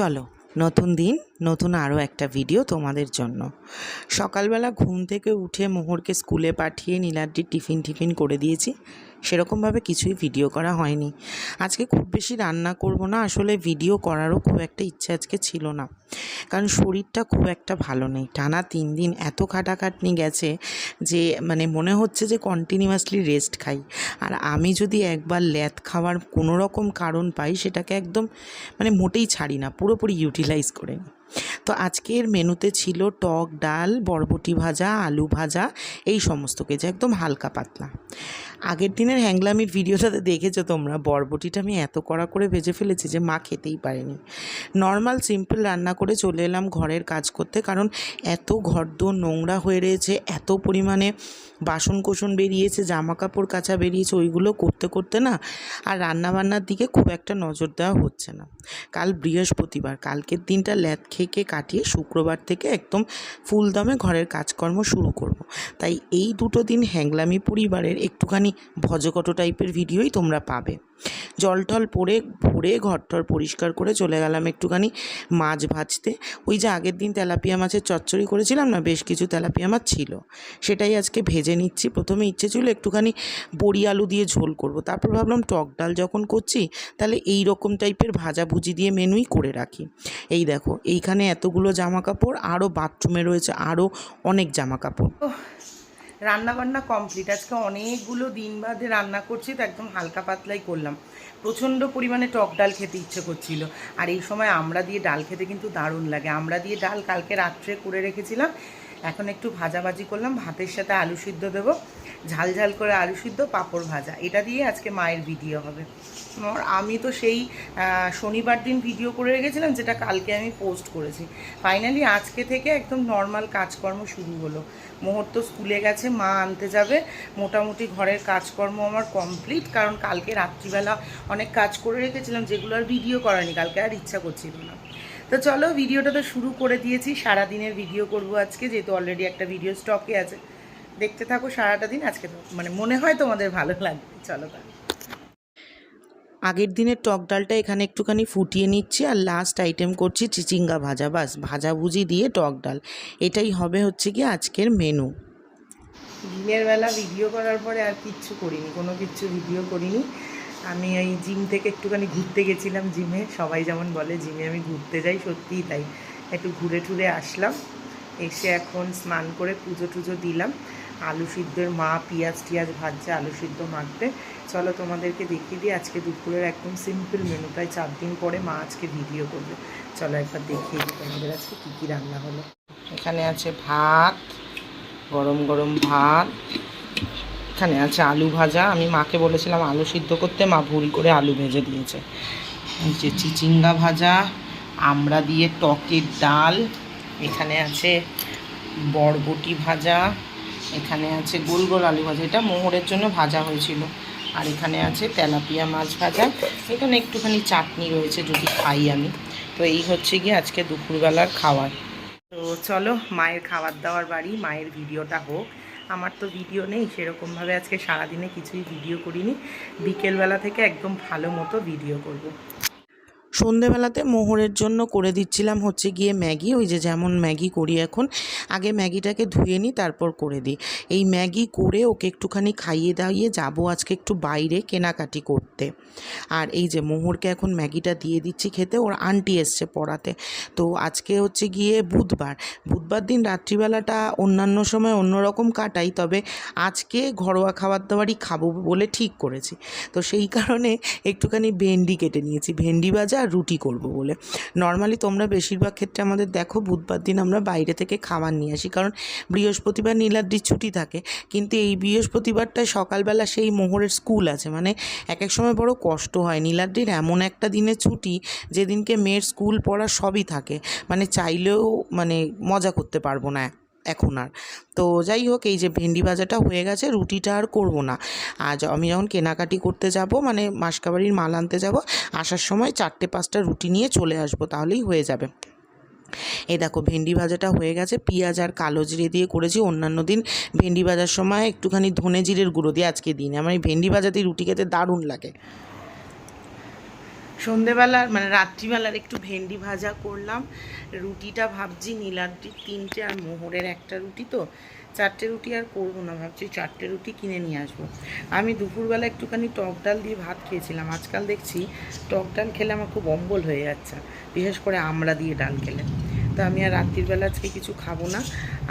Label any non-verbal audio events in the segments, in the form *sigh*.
চলো, নতুন দিন, নতুন আরও একটা ভিডিও তোমাদের জন্য। সকালবেলা ঘুম থেকে উঠে মোহরকে স্কুলে পাঠিয়ে নীলাদ্রির টিফিন টিফিন করে দিয়েছি। সেরকমভাবে কিছুই ভিডিও করা হয়নি। আজকে খুব বেশি রান্না করব না, আসলে ভিডিও করারও খুব একটা ইচ্ছা আজকে ছিল না। কারণ শরীরটা খুব একটা ভালো নেই। টানা তিন দিন এত খাটাখাটনি গেছে যে মানে মনে হচ্ছে যে কন্টিনিউয়াসলি রেস্ট খাই। আর আমি যদি একবার ল্যাদ খাওয়ার কোনো রকম কারণ পাই, সেটাকে একদম মানে মোটেই ছাড়ি না, পুরোপুরি ইউটিলাইজ করে নিই। তো আজকের মেনুতে ছিল টক, ডাল, বরবটি ভাজা, আলু ভাজা, এই সমস্ত কিছু একদম হালকা পাতলা। আগের দিনের হ্যাংলামির ভিডিওটাতে দেখেছ তোমরা? বরবটিটা আমি এত কড়া করে ভেজে ফেলেছি যে মা খেতেই পারেনি। নর্মাল সিম্পল রান্না করে চলে এলাম ঘরের কাজ করতে কারণ এত ঘরদোর নোংরা হয়ে রয়েছে, এত পরিমাণে বাসন কোসন বেরিয়েছে জামা কাপড় কাচা বেরিয়েছে, ওইগুলো করতে করতে না আর রান্নাবান্নার দিকে খুব একটা নজর দেওয়া হচ্ছে না। কাল বৃহস্পতিবার, কালকের দিনটা ল্যাদ খেকে কাটিয়ে শুক্রবার থেকে একদম ফুল দমে ঘরের কাজকর্ম শুরু করব। তাই এই দুটো দিন হ্যাংলামি পরিবারের একটুখানি ভজকটো টাইপের ভিডিওই তোমরা পাবে। জল টল পরে ভরে ঘরটর পরিষ্কার করে চলে গেলাম একটুখানি মাছ ভাজতে। ওই যে আগের দিন তেলাপিয়া মাছের চচ্চড়ি করেছিলাম না, বেশ কিছু তেলাপিয়া মাছ ছিল। সেটাই আজকে ভেজে নিচ্ছি। প্রথমে ইচ্ছে ছিল একটুখানি বড়ি আলু দিয়ে ঝোল করব। তারপর ভাবলাম টক ডাল যখন করছি, তাহলে এই রকম টাইপের ভাজাভুজি দিয়ে মেনুই করে রাখি। এই দেখো, এইখানে এতগুলো জামা কাপড় আরও বাথরুমে রয়েছে আরও অনেক জামা কাপড় রান্না বান্না কমপ্লিট আজকে অনেকগুলো দিন বাদে রান্না করছি, তো একদম হালকা পাতলাই করলাম। প্রচণ্ড পরিমাণে টক ডাল খেতে ইচ্ছে করছিল। আর এই সময় আমরা দিয়ে ডাল খেতে কিন্তু দারুণ লাগে। আমরা দিয়ে ডাল কালকে রাত্রে করে রেখেছিলাম। এখন একটু ভাজাভাজি করলাম, ভাতের সাথে আলু সিদ্ধ দেবো। ঝাল ঝাল করে আলু সিদ্ধ, পাঁপড় ভাজা। এটা দিয়ে আজকে মায়ের ভিডিও হবে। আমি তো সেই শনিবার দিন ভিডিও করে রেখেছিলাম, যেটা কালকে আমি পোস্ট করেছি। ফাইনালি আজকে থেকে একদম নর্মাল কাজকর্ম শুরু হলো। মুহূর্ত স্কুলে গেছে, মা আনতে যাবে। মোটামুটি ঘরের কাজকর্ম আমার কমপ্লিট কারণ কালকে রাত্রিবেলা অনেক কাজ করে রেখেছিলাম, যেগুলো আর ভিডিও করানি কালকে আর ইচ্ছা করছিল না। তো চলো ভিডিওটা তো শুরু করে দিয়েছি। সারা দিনের ভিডিও করব আজকে যেহেতু অলরেডি একটা ভিডিও স্টকে আছে। দেখতে থাকো সারাটা দিন আজকে মানে মনে হয় তোমাদের ভালো লাগবে। চলো আগের দিনের টক ডালটা এখানে একটুখানি ফুটিয়ে নিচ্ছি আর লাস্ট আইটেম করছি চিচিঙ্গা ভাজা। বাস ভাজাভুজি দিয়ে টক ডাল। এটাই হবে হচ্ছে কি আজকের মেনু দিনের বেলা ভিডিও করার পরে আর কিচ্ছু করিনি কোনো কিচ্ছু ভিডিও করিনি। আমি এই জিম থেকে একটুখানি ঘুরতে গেছিলাম জিমে। সবাই যেমন বলে, জিমে আমি ঘুরতে যাই, সত্যিই তাই। একটু ঘুরে টুরে আসলাম। এসে এখন স্নান করে পুজো টুজো দিলাম। আলু সিদ্ধের মা পেঁয়াজ টিয়াজ ভাজছে, আলু সিদ্ধ মাখতে চলো তোমাদেরকে দেখিয়ে দিই, আজকে দুপুরের একদম সিম্পল মেনু তাই চার দিন পরে মা আজকে ভিডিও করবে। চলো একবার দেখিয়ে দিই তোমাদের আজকে কী কী রান্না হলো। এখানে আছে ভাত, গরম গরম ভাত এখানে আছে আলু ভাজা। আমি মাকে বলেছিলাম আলু সিদ্ধ করতে, মা ভুল করে আলু ভেজে দিয়েছে। যে চিচিঙ্গা ভাজা আমড়া দিয়ে টকের ডাল, এখানে আছে বরবটি ভাজা, এখানে আছে গোল গোল আলু ভাজা। এটা মোহরের জন্য ভাজা হয়েছিল। আর এখানে আছে তেলাপিয়া মাছ ভাজা। এখানে একটুখানি চাটনি রয়েছে যদি খাই আমি। তো এই হচ্ছে গিয়ে আজকে দুপুরবেলার খাওয়ার। তো চলো, মায়ের খাবার দাওয়ার বাড়ি, মায়ের ভিডিওটা হোক। আমার তো ভিডিও নেই, সেরকমভাবে আজকে সারাদিনে কিছুই ভিডিও করিনি বিকেলবেলা থেকে একদম ভালো মতো ভিডিও করব। সন্ধেবেলাতে মোহরের জন্য করে দিচ্ছিলাম হচ্ছে গিয়ে ম্যাগি, ওই যে যেমন ম্যাগি করি এখন। আগে ম্যাগিটাকে ধুয়ে নিই, তারপর করে দিই। এই ম্যাগি করে ওকে একটুখানি খাইয়ে দাইয়ে যাব আজকে একটু বাইরে কেনাকাটি করতে। আর এই যে মোহরকে এখন ম্যাগিটা দিয়ে দিচ্ছি খেতে, ওর আন্টি এসছে পড়াতে। তো আজকে হচ্ছে গিয়ে বুধবার। বুধবার দিন রাত্রিবেলাটা অন্যান্য সময় অন্যরকম কাটাই, তবে আজকে ঘরোয়া খাবার দাবারই খাব বলে ঠিক করেছি। তো সেই কারণে একটুখানি ভেন্ডি কেটে নিয়েছি। ভেন্ডি ভাজা আর রুটি করব বলে। নর্মালি তোমরা বেশিরভাগ ক্ষেত্রে আমাদের দেখো, বুধবার দিন আমরা বাইরে থেকে খাবার নিয়ে আসি। কারণ বৃহস্পতিবার নীলাদ্রির ছুটি থাকে। কিন্তু এই বৃহস্পতিবারটায় সকালবেলা সেই মোহরের স্কুল আছে। মানে এক এক সময় বড় কষ্ট হয়। নীলাদ্রির এমন একটা দিনে ছুটি, যেদিনকে মেয়ের স্কুল পড়া সবই থাকে। মানে চাইলেও মানে মজা করতে পারব না। এখন আর। তো যাই হোক, এই যে ভেন্ডি ভাজাটা হয়ে গেছে, রুটিটা আর করব না। আজ আমি যখন কেনাকাটি করতে যাব মানে মাসকাবাড়ির মাল আনতে যাব, আসার সময় চারটে পাঁচটা রুটি নিয়ে চলে আসব, তাহলেই হয়ে যাবে। এই দেখো, ভেন্ডি ভাজাটা হয়ে গেছে, পেঁয়াজ আর কালো জিরে দিয়ে করেছি। অন্যান্য দিন ভেন্ডি ভাজার সময় একটুখানি ধনে জিরের গুঁড়ো দিয়ে আজকে দিন আমার এই ভেন্ডি ভাজাতেই রুটি খেতে দারুণ লাগে। সন্ধেবেলার মানে রাত্রিবেলার একটু ভেন্ডি ভাজা করলাম, রুটিটা ভাবছি নীলাদ্রির তিনটে আর মোহরের একটা রুটি তো, চারটে রুটি আর করব না, ভাবছি চারটে রুটি কিনে নিয়ে আসব। আমি দুপুরবেলা একটুখানি টক ডাল দিয়ে ভাত খেয়েছিলাম, আজকাল দেখছি টক ডাল খেলে আমার খুব অম্বল হয়ে যাচ্ছে, বিশেষ করে আমড়া দিয়ে ডাল খেলে। তো আমি আর রাত্রির বেলা আজকে কিছু খাব না,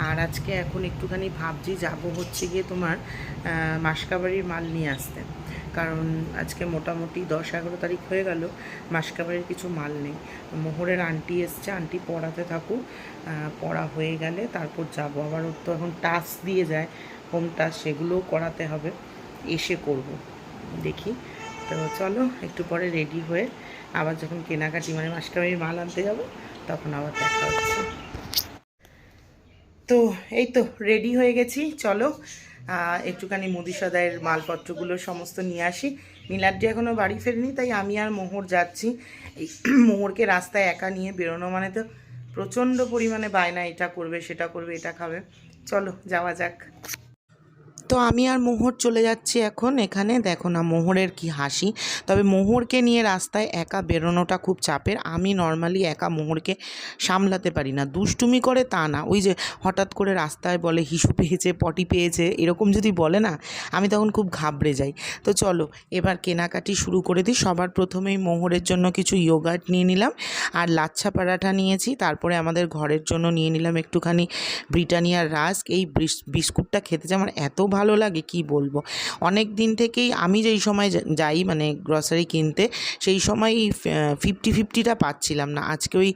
আর আজকে এখন একটুখানি ভাবছি যাব হচ্ছে গিয়ে তোমার মাসকাবাড়ির মাল নিয়ে আসতে। কারণ আজকে মোটামুটি দশ এগারো তারিখ হয়ে গেল মাসকাবাড়ির কিছু মাল নেই। মোহরের আন্টি এসছে, আন্টি পড়াতে থাকুক পড়া হয়ে গেলে তারপর যাব। আবার ওর তো এখন টাস্ক দিয়ে যায়, হোম টাস্ক সেগুলোও করাতে হবে, এসে করব, দেখি। তো চলো, একটু পরে রেডি হয়ে আবার যখন কেনাকাটি মানে মাসকাবাড়ির মাল আনতে যাব, তখন আবার দেখা হচ্ছে। তো এই তো, রেডি হয়ে গেছি, চলো। একটুখানি মুদি সদাইয়ের মালপত্রগুলো সমস্ত নিয়ে আসি। নীলাদ্রি এখনও বাড়ি ফেরেনি, তাই আমি আর মোহর যাচ্ছি। এই *clears throat* মোহরকে রাস্তায় একা নিয়ে বেরোনো মানে তো প্রচণ্ড পরিমাণে বায়না, এটা করবে, সেটা করবে, এটা খাবে। চলো, যাওয়া যাক। তো আমি আর মোহর চলে যাচ্ছি এখন। এখানে দেখো না মোহরের কি হাসি। তবে মোহরকে নিয়ে রাস্তায় একা বেরোনোটা খুব চাপের। আমি নর্মালি একা মোহরকে সামলাতে পারি না। দুষ্টুমি করে তা না। ওই যে হঠাৎ করে রাস্তায় বলে, হিসু পেয়েছে, পটি পেয়েছে, এরকম যদি বলে না, আমি তখন খুব ঘাবড়ে যাই। তো চলো, এবার কেনাকাটি শুরু করে দিই। সবার প্রথমেই মোহরের জন্য কিছু ইয়োগার্ট নিয়ে নিলাম। আর লাচ্ছা পরাঠা নিয়েছি। তারপরে আমাদের ঘরের জন্য নিয়ে নিলাম একটুখানি ব্রিটানিয়ার রাস্ক। এই বিস- বিস্কুটটা খেতে যে আমার এত ভালো লাগে কি বলব? অনেক দিন থেকেই আমি যেই সময় যাই মানে গ্রসারি কিনতে, সেই সময় ফিফটি ফিফটিটা পাচ্ছিলাম না। আজকে ওই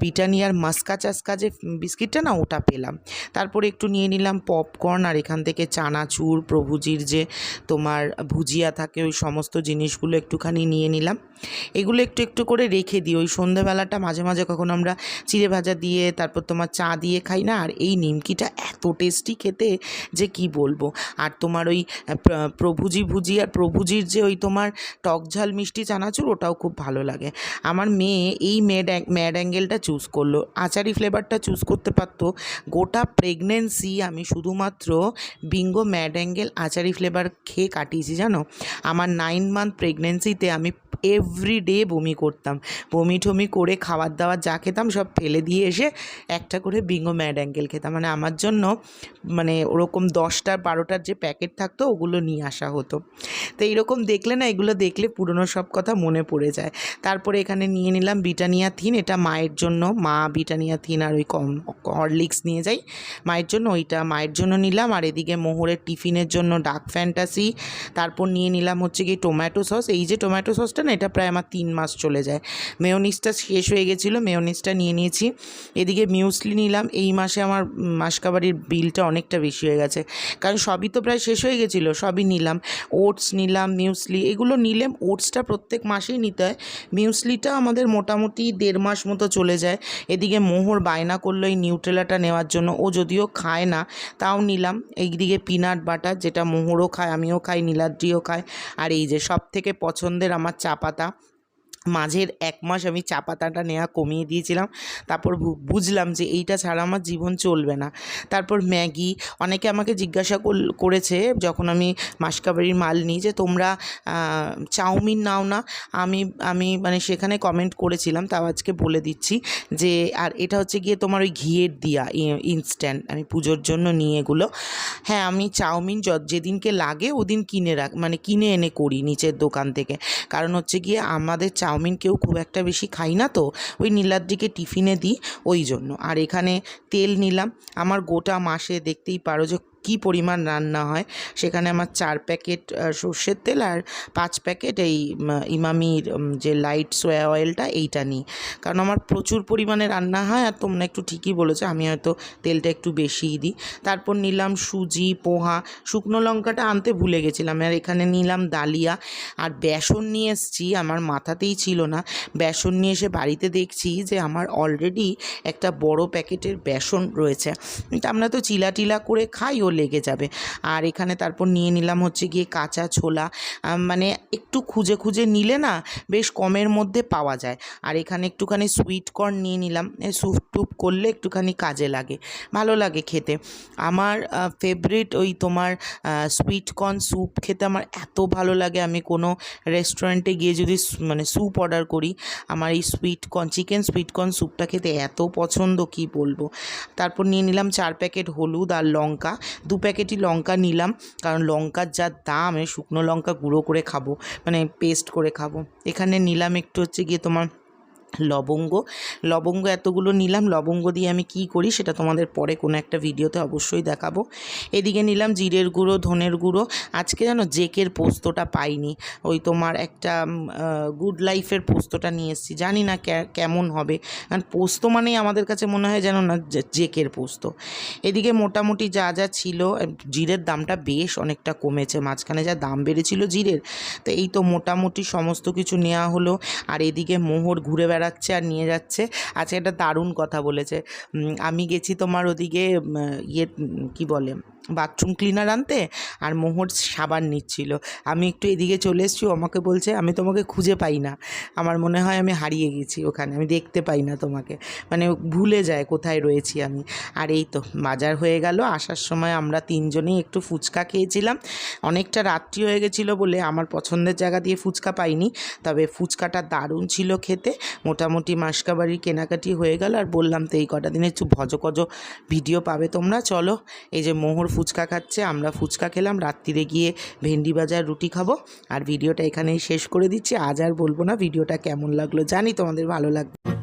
ব্রিটানিয়ার মাস্কা চাস্কা যে বিস্কিটটা না, ওটা পেলাম। তারপরে একটু নিয়ে নিলাম পপকর্ন আর এখান থেকে চানাচুর, প্রভুজির যে তোমার ভুজিয়া থাকে, ওই সমস্ত জিনিসগুলো একটুখানি নিয়ে নিলাম। এগুলো একটু একটু করে রেখে দিই। ওই সন্ধ্যেবেলাটা মাঝে মাঝে কখন আমরা চিড়ে ভাজা দিয়ে, তারপর তোমার চা দিয়ে খাই না, আর এই নিমকিটা এত টেস্টি খেতে যে কি বলব? আর তোমার ওই প্রভুজি ভুজি আর প্রভুজির যে ওই তোমার টক ঝাল মিষ্টি চানাচুর, ওটাও খুব ভালো লাগে। আমার মেয়ে এই ম্যাড ম্যাড অ্যাঙ্গেলটা চুজ করল। আচারি ফ্লেভারটা চুজ করতে পারতো। গোটা প্রেগনেন্সি আমি শুধুমাত্র Bingo mad angle achari flavour খেয়ে কাটিয়েছি, জানো? আমার নাইন মান্থ প্রেগনেন্সিতে আমি এভরি ডে বমি করতাম। বমি টমি করে খাবার দাবার যা খেতাম সব ফেলে দিয়ে এসে একটা করে বিঙ্গো ম্যাড অ্যাঙ্গেল খেতাম। মানে আমার জন্য মানে ওরকম দশটার, বারোটার যে প্যাকেট থাকতো ওগুলো নিয়ে আসা হতো। তো এইরকম দেখলে না, এগুলো দেখলে পুরনো সব কথা মনে পড়ে যায়। তারপরে এখানে নিয়ে নিলাম বিটানিয়া থিন এটা মায়ের জন্য, মা বিটানিয়া থিন আর ওই কম হরলিক্স নিয়ে যাই। মায়ের জন্য ওইটা, মায়ের জন্য নিলাম। আর এদিকে মোহরের টিফিনের জন্য ডার্ক ফ্যান্টাসি তারপর নিয়ে নিলাম হচ্ছে কি টোম্যাটো সস এই যে টোম্যাটো সসটা না এটা প্রায় আমার তিন মাস চলে যায়। মেয়োনিজটা শেষ হয়ে গেছিল মেয়োনিজটা নিয়ে নিয়েছি। এদিকে মিউসলি নিলাম। এই মাসে আমার উম, মাসকাবারির বিলটা অনেকটা বেশি হয়ে গেছে। কারণ সবই তো প্রায় শেষ হয়ে গেছিল সবই নিলাম। ওটস নিলাম মিউসলি এগুলো নিলাম ওটসটা প্রত্যেক মাসেই নিতে হয়। মিউসলিটা আমাদের মোটামুটি দেড় মাস মতো চলে যায়। এদিকে মোহর বায়না করল এই নিউট্রেলাটা নেওয়ার জন্য। ও যদিও খায় না তাও নিলাম। এইদিকে পিনাট বাটার যেটা মোহরও খায় আমিও খাই নীলাদ্রিও খায়। আর এই যে সব থেকে পছন্দের আমার চা চা পাতা মাঝের এক মাস আমি চা পাতাটা নেওয়া কমিয়ে দিয়েছিলাম। তারপর বুঝলাম যে এইটা ছাড়া আমার জীবন চলবে না। তারপর ম্যাগি, অনেকে আমাকে জিজ্ঞাসা করেছে যখন আমি মাসকাবাড়ির মাল নিই যে তোমরা চাউমিন নাও না। আমি আমি মানে সেখানে কমেন্ট করেছিলাম, তাও আজকে বলে দিচ্ছি যে, আর এটা হচ্ছে গিয়ে তোমার ওই ঘিয়ের দিয়া ইনস্ট্যান্ট আমি পুজোর জন্য নিয়ে এগুলো। হ্যাঁ আমি চাউমিন যেদিনকে লাগে ওদিন কিনে রাখ মানে কিনে এনে করি নিচের দোকান থেকে। কারণ হচ্ছে গিয়ে আমাদের চাউমিন কেউ খুব একটা বেশি খাই না তো, ওই নীলাদ্রিকে টিফিনে দিই ওই জন্য। আর এখানে তেল নিলাম। আমার গোটা মাসে দেখতেই পারো যে কী পরিমাণ রান্না হয়, সেখানে আমার চার প্যাকেট সর্ষের তেল আর পাঁচ প্যাকেট এই ইমামির যে লাইট সোয়া অয়েলটা এইটা নিই। কারণ আমার প্রচুর পরিমাণে রান্না হয় আর তোমরা একটু ঠিকই বলেছ, আমি হয়তো তেলটা একটু বেশিই দিই। তারপর নিলাম সুজি, পোহা, শুকনো লঙ্কাটা আনতে ভুলে গেছিলাম আর এখানে নিলাম ডালিয়া। আর বেসন নিয়ে এসেছি, আমার মাথাতেই ছিল না। বেসন নিয়ে এসে বাড়িতে দেখছি যে আমার অলরেডি একটা বড় প্যাকেটের বেসন রয়েছে। আমরা তো চিলা টিলা করে খাই ও লেগে যাবে। আর এখানে তারপর নিয়ে নিলাম হচ্ছে গিয়ে কাঁচা ছোলা। মানে একটু খুঁজে খুঁজে নিলে না বেশ কমের মধ্যে পাওয়া যায়। আর এখানে একটুখানি সুইট কর্ন নিয়ে নিলাম। এ স্যুপ টুপ করলে একটুখানি কাজে লাগে। ভালো লাগে খেতে। আমার ফেভারিট ওই তোমার সুইট কর্ন স্যুপ খেতে আমার এত ভালো লাগে। আমি কোনো রেস্টুরেন্টে গিয়ে যদি মানে স্যুপ অর্ডার করি, আমার এই sweet corn chicken sweet corn স্যুপটা খেতে এত পছন্দ, কি বলব? তারপর নিয়ে নিলাম চার প্যাকেট হলুদ আর লঙ্কা। দু প্যাকেটই লঙ্কা নিলাম, কারণ লঙ্কার যা দাম শুকনো লঙ্কা গুঁড়ো করে খাব মানে পেস্ট করে খাব। এখানে নিলাম একটু হচ্ছে গিয়ে তোমার লবঙ্গ। লবঙ্গ এতগুলো নিলাম, লবঙ্গ দিয়ে আমি কি করি সেটা তোমাদের পরে কোনো একটা ভিডিওতে অবশ্যই দেখাবো। এদিকে নিলাম জিরের গুঁড়ো, ধনের গুঁড়ো। আজকে যেন জেকের পোস্তটা পাইনি, ওই তোমার একটা গুড লাইফের পোস্তটা নিয়ে এসেছি। জানি না কেমন হবে। কারণ পোস্ত মানেই আমাদের কাছে মনে হয় যেন না জেকের পোস্ত। এদিকে মোটামুটি যা যা ছিল জিরের দামটা বেশ অনেকটা কমেছে। মাঝখানে যা দাম বেড়েছিল জিরের, তো এই তো মোটামুটি সমস্ত কিছু নেওয়া হলো। আর এদিকে মোহর ঘুরে বেড়াচ্ছে আর নিয়ে যাচ্ছে। আজকে একটা দারুণ কথা বলেছে। আমি গেছি তোমার ওদিকে ইয়ে কি বলে? বাথরুম ক্লিনার আনতে আর মোহর সাবান নিচ্ছিল। আমি একটু এদিকে চলে এসেছি আমাকে বলছে, আমি তোমাকে খুঁজে পাই না। আমার মনে হয় আমি হারিয়ে গেছি ওখানে, আমি দেখতে পাই না তোমাকে। মানে ভুলে যায় কোথায় রয়েছি আমি। আর এই তো, বাজার হয়ে গেল। আসার সময় আমরা তিনজনেই একটু ফুচকা খেয়েছিলাম। অনেকটা রাত্রি হয়ে গেছিল বলে আমার পছন্দের জায়গা দিয়ে ফুচকা পাইনি। তবে ফুচকাটা দারুণ ছিল খেতে। মোটামুটি মাসকাবাড়ির কেনাকাটি হয়ে গেল। আর বললাম তো, এই কটা দিনে একটু ভজকজ ভিডিও পাবে তোমরা, চলো। এই যে মোহর ফুচকা খাচ্ছে, আমরা ফুচকা খেলাম, রাত্রিরে গিয়ে ভেন্ডি বাজার রুটি খাব। আর ভিডিওটা এখানেই শেষ করে দিচ্ছি। আজ আর বলব না, ভিডিওটা কেমন লাগল জানি তোমাদের ভালো লাগবে।